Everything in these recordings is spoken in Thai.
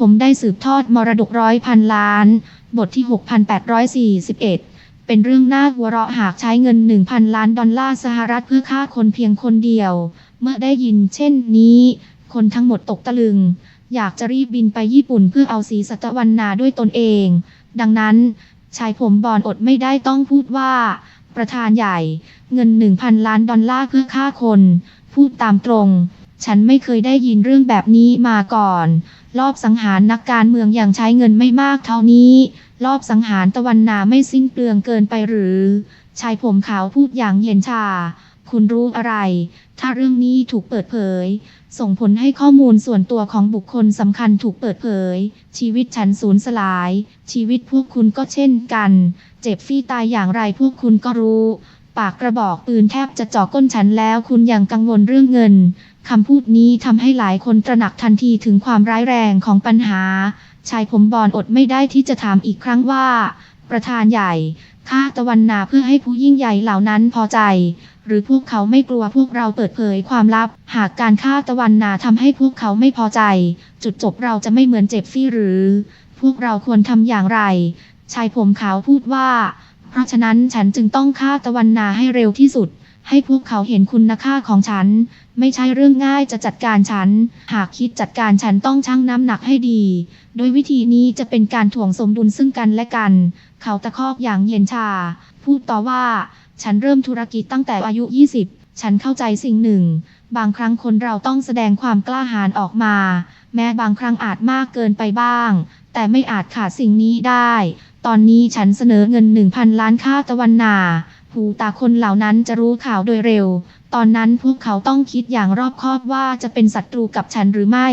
ผมได้สืบทอดมรดกร้อยพันล้าน บทที่ 6841 เป็นเรื่องน่าหัวเราะหากใช้เงิน 1,000 ล้านดอลลาร์สหรัฐเพื่อฆ่าคนเพียงคนเดียว เมื่อได้ยินเช่นนี้ คนทั้งหมดตกตะลึง อยากจะรีบบินไปญี่ปุ่นเพื่อเอาสีสัตวันนาด้วยตนเอง ดังนั้นชายผมบอลอดไม่ได้ต้องพูดว่า ประธานใหญ่ เงิน 1,000 ล้านดอลลาร์เพื่อฆ่าคน พูดตามตรง ฉันไม่เคยได้ยินเรื่องแบบนี้มาก่อน รอบสังหารนักการเมืองอย่างใช้เงินไม่มากเท่านี้ รอบสังหารตะวันนาไม่สิ้นเปลืองเกินไปหรือชายผมขาวพูดอย่างเย็นชา คุณรู้อะไร ถ้าเรื่องนี้ถูกเปิดเผย ส่งผลให้ข้อมูลส่วนตัวของบุคคลสำคัญถูกเปิดเผย ชีวิตฉันสูญสลาย ชีวิตพวกคุณก็เช่นกัน เจ็บฟรี่ตายอย่างไรพวกคุณก็รู้ ปากกระบอกปืนแทบจะเจาะก้นฉันแล้วคุณยังกังวลเรื่องเงิน คำพูดนี้ทำให้หลายคนตระหนักทันทีถึงความร้ายแรงของปัญหา ชายผมบอลอดไม่ได้ที่จะถามอีกครั้งว่า ประธานใหญ่ฆ่าตะวันนาเพื่อให้ผู้ยิ่งใหญ่เหล่านั้นพอใจ หรือพวกเขาไม่กลัวพวกเราเปิดเผยความลับ หากการฆ่าตะวันนาทำให้พวกเขาไม่พอใจ จุดจบเราจะไม่เหมือนเจ็บฟี่หรือ พวกเราควรทำอย่างไร ชายผมขาวพูดว่า เพราะฉะนั้นฉันจึงต้องฆ่าตะวันนาให้เร็วที่สุด ให้พวกเขาเห็นคุณค่าของฉัน ไม่ใช่เรื่องง่ายจะจัดการฉัน หากคิดจัดการฉันต้องชั่งน้ำหนักให้ดี โดยวิธีนี้จะเป็นการถ่วงสมดุลซึ่งกันและกัน เขาตะคอกอย่างเย็นชา พูดต่อว่า ฉันเริ่มธุรกิจตั้งแต่อายุ 20 ฉันเข้าใจสิ่งหนึ่ง บางครั้งคนเราต้องแสดงความกล้าหาญออกมา แม้บางครั้งอาจมากเกินไปบ้าง แต่ไม่อาจขาดสิ่งนี้ได้ ตอนนี้ฉันเสนอเงิน 1,000 ล้านค่าตะวันนา หูตาคนเหล่านั้นจะรู้ข่าวโดยเร็ว ตอนนั้นพวกเขาต้องคิดอย่างรอบคอบว่าจะเป็นศัตรูกับฉันหรือไม่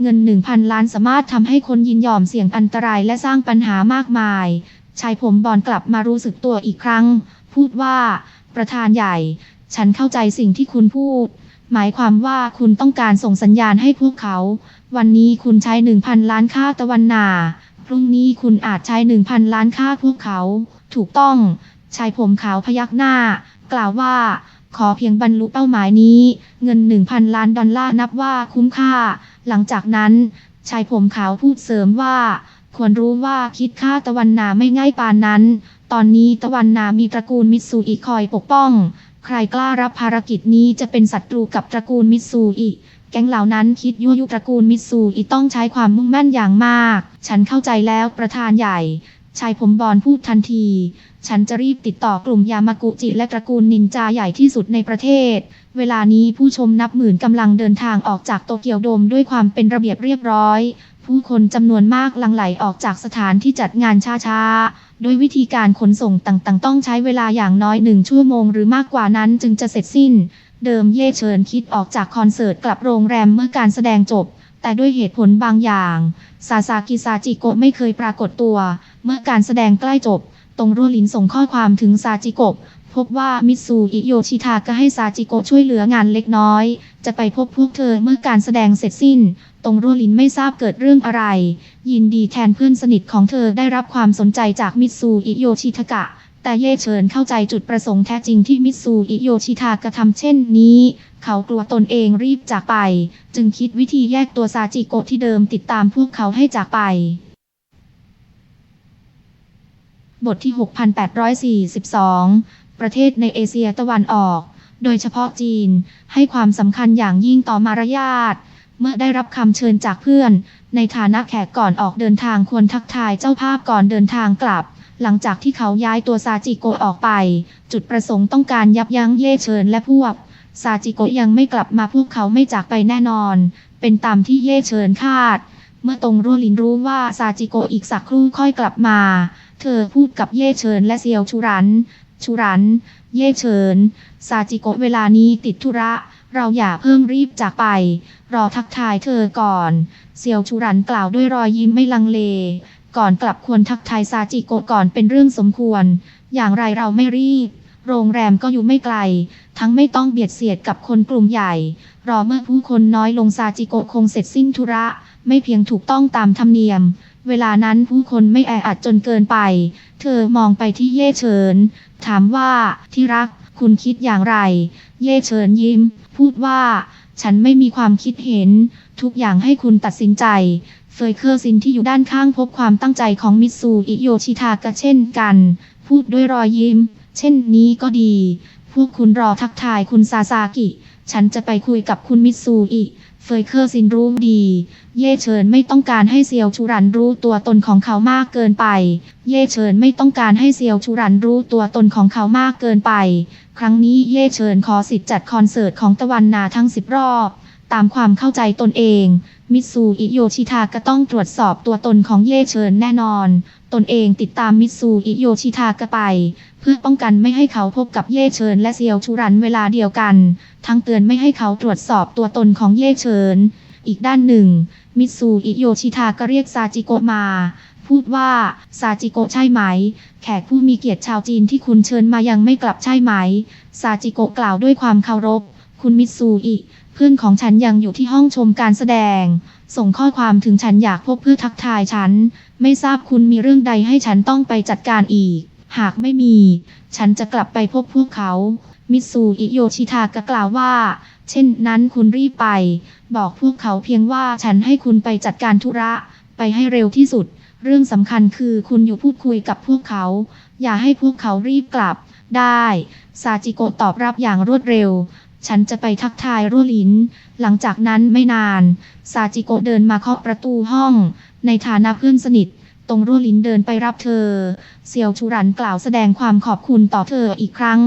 เงิน1,000ล้านสามารถทำให้คนยินยอมเสี่ยงอันตรายและสร้างปัญหามากมาย ชายผมบอลกลับมารู้สึกตัวอีกครั้ง พูดว่า ประธานใหญ่ ฉันเข้าใจสิ่งที่คุณพูด หมายความว่าคุณต้องการส่งสัญญาณให้พวกเขา วันนี้คุณใช้1,000ล้านค่าตะวันนา พรุ่งนี้คุณอาจใช้1,000ล้านค่าพวกเขา ถูกต้อง ชายผมขาวพยักหน้า กล่าวว่า ขอเพียงบรรลุเป้าหมายนี้ เงิน 1,000 ล้านดอลลาร์นับว่าคุ้มค่า หลังจากนั้น ชายผมขาวพูดเสริมว่า ควรรู้ว่าคิดค่าตะวันนาไม่ง่ายปานนั้น ตอนนี้ตะวันนามีตระกูลมิตซูอิคอยปกป้อง ใครกล้ารับภารกิจนี้จะเป็นศัตรูกับตระกูลมิตซูอิแก๊งเหล่านั้นคิดยั่วยุตระกูลมิตซูอิต้องใช้ความมุ่งมั่นอย่างมาก ฉันเข้าใจแล้วประธานใหญ่ ชายผมบอลพูดทันที ฉันจะรีบติดต่อกลุ่มยามากุจิและตระกูลนินจาใหญ่ที่สุดในประเทศ เวลานี้ผู้ชมนับหมื่นกำลังเดินทางออกจากโตเกียวโดมด้วยความเป็นระเบียบเรียบร้อย ผู้คนจำนวนมากลังไหลออกจากสถานที่จัดงานช้าๆโดยวิธีการขนส่งต่างๆ ต้องใช้เวลาอย่างน้อยหนึ่งชั่วโมงหรือมากกว่านั้นจึงจะเสร็จสิ้น เดิมเย่เชิญคิดออกจากคอนเสิร์ตกลับโรงแรมเมื่อการแสดงจบแต่ด้วยเหตุผลบางอย่าง ซาซากิซาจิโกะไม่เคยปรากฏตัว เมื่อการแสดงใกล้จบ ตรงรั่วลินส่งข้อความถึงซาจิโกะพบว่ามิตซูอิโยชิทาก็ให้ซาจิโกะช่วยเหลืองานเล็กน้อย จะไปพบพวกเธอเมื่อการแสดงเสร็จสิ้น ตรงรั่วลินไม่ทราบเกิดเรื่องอะไร ยินดีแทนเพื่อนสนิทของเธอได้รับความสนใจจากมิตซูอิโยชิทากะแต่เย่เฉินเข้าใจจุดประสงค์แท้จริงที่มิตซูอิโยชิทากระทำเช่นนี้ เขากลัวตนเองรีบจากไป จึงคิดวิธีแยกตัวซาจิโกะที่เดิมติดตามพวกเขาให้จากไป บทที่ 6842 ประเทศในเอเชียตะวันออก โดยเฉพาะจีน ให้ความสำคัญอย่างยิ่งต่อมารยาท เมื่อได้รับคำเชิญจากเพื่อน ในฐานะแขกก่อนออกเดินทางควรทักทายเจ้าภาพก่อนเดินทางกลับ หลังจากที่เขาย้ายตัวซาจิโกะออกไป จุดประสงค์ต้องการยับยั้งเย่เชิญและพวก ซาจิโกะยังไม่กลับมาพวกเขาไม่จากไปแน่นอน เป็นตามที่เย่เชิญคาด เมื่อตรงรั่วลินรู้ว่าซาจิโกะอีกสักครู่ค่อยกลับมา เธอพูดกับเย่เชิญและเซียวชูรัน ชูรัน เย่เฉินซาจิโกะเวลานี้ติดธุระ เราอย่าเพิ่งรีบจากไป รอทักทายเธอก่อน เซียวชูรันกล่าวด้วยรอยยิ้มไม่ลังเล ก่อนกลับควรทักทายซาจิโกะก่อนเป็นเรื่องสมควร อย่างไรเราไม่รีบ โรงแรมก็อยู่ไม่ไกล ทั้งไม่ต้องเบียดเสียดกับคนกลุ่มใหญ่ รอเมื่อผู้คนน้อยลงซาจิโกะคงเสร็จสิ้นธุระ ไม่เพียงถูกต้องตามธรรมเนียม เวลานั้นผู้คนไม่แออัดจนเกินไป เธอมองไปที่เย่เฉิน ถามว่าที่รักคุณคิดอย่างไร เย่เฉินยิ้ม พูดว่า ฉันไม่มีความคิดเห็น ทุกอย่างให้คุณตัดสินใจ เฟยเคอร์ซินที่อยู่ด้านข้างพบความตั้งใจของมิตซูอิโยชิทากะเช่นกัน พูดด้วยรอยยิ้ม เช่นนี้ก็ดี พวกคุณรอทักทายคุณซาซากิ ฉันจะไปคุยกับคุณมิตซูอิ ฟยเคอร์ซินรู้ดี เย่เฉินไม่ต้องการให้เซียวชูรันรู้ตัวตนของเขามากเกินไป เย่เฉินไม่ต้องการให้เซียวชูรันรู้ตัวตนของเขามากเกินไป ครั้งนี้เย่เฉินขอสิทธิ์จัดคอนเสิร์ตของตะวันนาทั้งสิบรอบ ตามความเข้าใจตนเอง มิตซูอิโยชิทาก็ต้องตรวจสอบตัวตนของเย่เฉินแน่นอน ตนเองติดตามมิตซูอิโยชิทากะไป เพื่อป้องกันไม่ให้เขาพบกับเย่เฉินและเซียวชูรันเวลาเดียวกัน ทั้งเตือนไม่ให้เขาตรวจสอบตัวตนของเย่เฉินอีกด้านหนึ่ง มิตซูอิโยชิทาก็เรียกซาจิโกะมาพูดว่า ซาจิโกใช่ไหม แขกผู้มีเกียรติชาวจีนที่คุณเชิญมายังไม่กลับใช่ไหม ซาจิโกกล่าวด้วยความเคารพ คุณมิตซูอิเพื่อนของฉันยังอยู่ที่ห้องชมการแสดง ส่งข้อความถึงฉันอยากพบเพื่อทักทายฉัน ไม่ทราบคุณมีเรื่องใดให้ฉันต้องไปจัดการอีก หากไม่มี ฉันจะกลับไปพบพวกเขา มิตซูอิโยชิทากะกล่าวว่า เช่นนั้นคุณรีบไป บอกพวกเขาเพียงว่าฉันให้คุณไปจัดการธุระ ไปให้เร็วที่สุด เรื่องสำคัญคือคุณอยู่พูดคุยกับพวกเขา อย่าให้พวกเขารีบกลับได้ ซาจิโกะตอบรับอย่างรวดเร็ว ฉันจะไปทักทายรั่วลิน หลังจากนั้นไม่นาน ซาจิโกะเดินมาเคาะประตูห้อง ในฐานะเพื่อนสนิท ตรงรั่วลินเดินไปรับเธอ เซียวชูรันกล่าวแสดงความขอบคุณต่อเธออีกครั้ง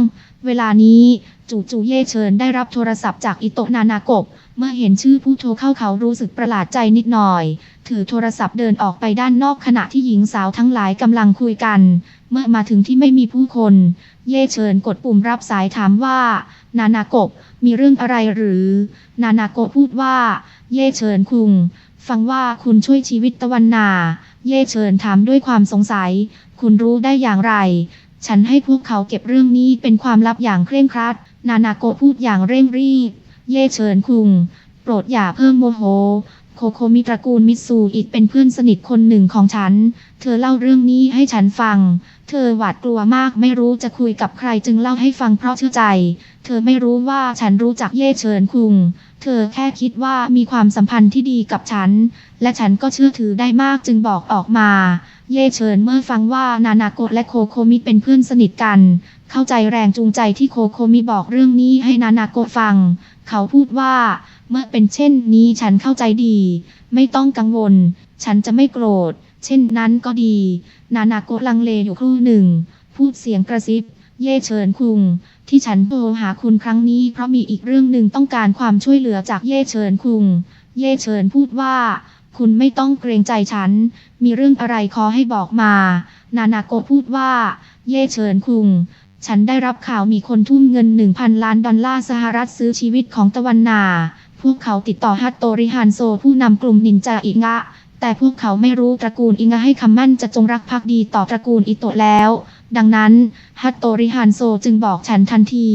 เวลานี้จูจูเย่เชิญได้รับโทรศัพท์จากอิโตะนานาโกะเมื่อเห็นชื่อผู้โทรเข้าเขารู้สึกประหลาดใจนิดหน่อย ถือโทรศัพท์เดินออกไปด้านนอกขณะที่หญิงสาวทั้งหลายกำลังคุยกัน เมื่อมาถึงที่ไม่มีผู้คน เย่เชิญกดปุ่มรับสายถามว่า นานาโกะมีเรื่องอะไรหรือ นานาโกพูดว่า เย่เชิญคุงฟังว่าคุณช่วยชีวิตตะวันนา เย่เชิญถามด้วยความสงสัย คุณรู้ได้อย่างไร ฉันให้พวกเขาเก็บเรื่องนี้เป็นความลับอย่างเคร่งครัด นานาโกพูดอย่างเร่งรีบ เย่เชิญคุงโปรดอย่าเพิ่มโมโห โคโคมิตระกูลมิสูอิเป็นเพื่อนสนิทคนหนึ่งของฉัน เธอเล่าเรื่องนี้ให้ฉันฟัง เธอหวาดกลัวมากไม่รู้จะคุยกับใครจึงเล่าให้ฟังเพราะเชื่อใจ เธอไม่รู้ว่าฉันรู้จักเย่เฉินคุง เธอแค่คิดว่ามีความสัมพันธ์ที่ดีกับฉัน และฉันก็เชื่อถือได้มากจึงบอกออกมา เย่เฉินเมื่อฟังว่านานาโกะและโคโคมิเป็นเพื่อนสนิทกัน เข้าใจแรงจูงใจที่โคโคมิบอกเรื่องนี้ให้นานาโกะฟัง เขาพูดว่า เมื่อเป็นเช่นนี้ฉันเข้าใจดี ไม่ต้องกังวล ฉันจะไม่โกรธ เช่นนั้นก็ดี นานาโกะลังเลอยู่ครู่หนึ่ง พูดเสียงกระซิบ เย่เฉินคุงที่ฉันโทรหาคุณครั้งนี้เพราะมีอีกเรื่องหนึ่งต้องการความช่วยเหลือจากเย่เฉินคุง เย่เฉินพูดว่า คุณไม่ต้องเกรงใจฉัน มีเรื่องอะไรขอให้บอกมา นานาโกพูดว่า เย่เฉินคุง ฉันได้รับข่าวมีคนทุ่มเงิน 1,000 ล้านดอลลาร์สหรัฐซื้อชีวิตของตะวันนา พวกเขาติดต่อฮัตโตริฮันโซผู้นำกลุ่มนินจาอิงะ แต่พวกเขาไม่รู้ตระกูลอิงะให้คำมั่นจะจงรักภักดีต่อตระกูลอิโตะแล้ว ดังนั้นฮัตโตริฮันโซจึงบอกฉันทันที